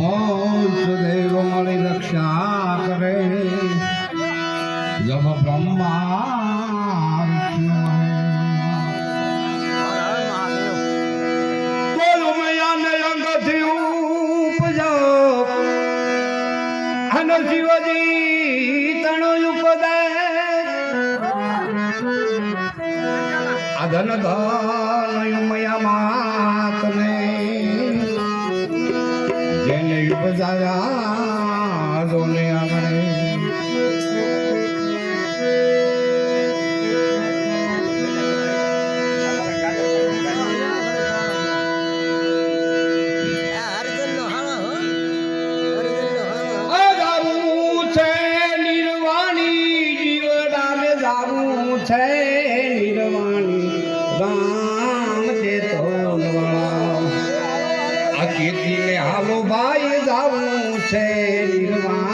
ઓમ સદૈવ મારી રક્ષા કરે. જમ બ્રહ્મા બોલો મયાને અંગથી ઉપજો. અને શિવજી તણું ઉપદે. અધન ધન મયા માતને. બજાયા જોને આંગણે சேருவான்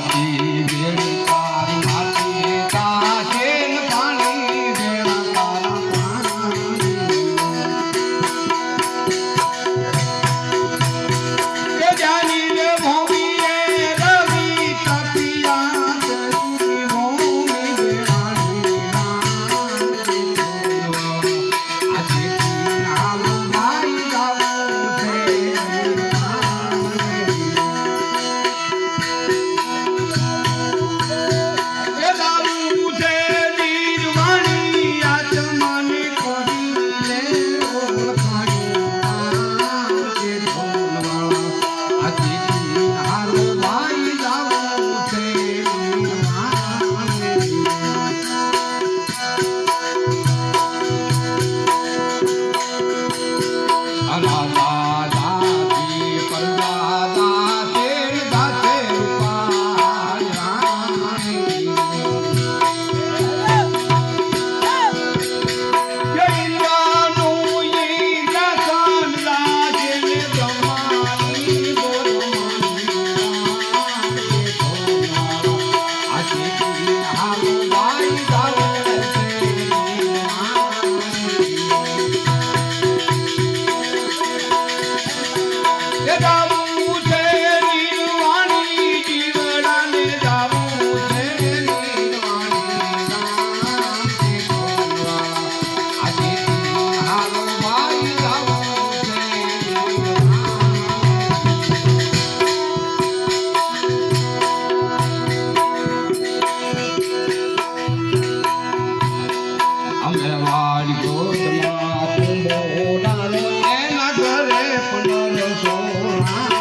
Maria. আমি Oh,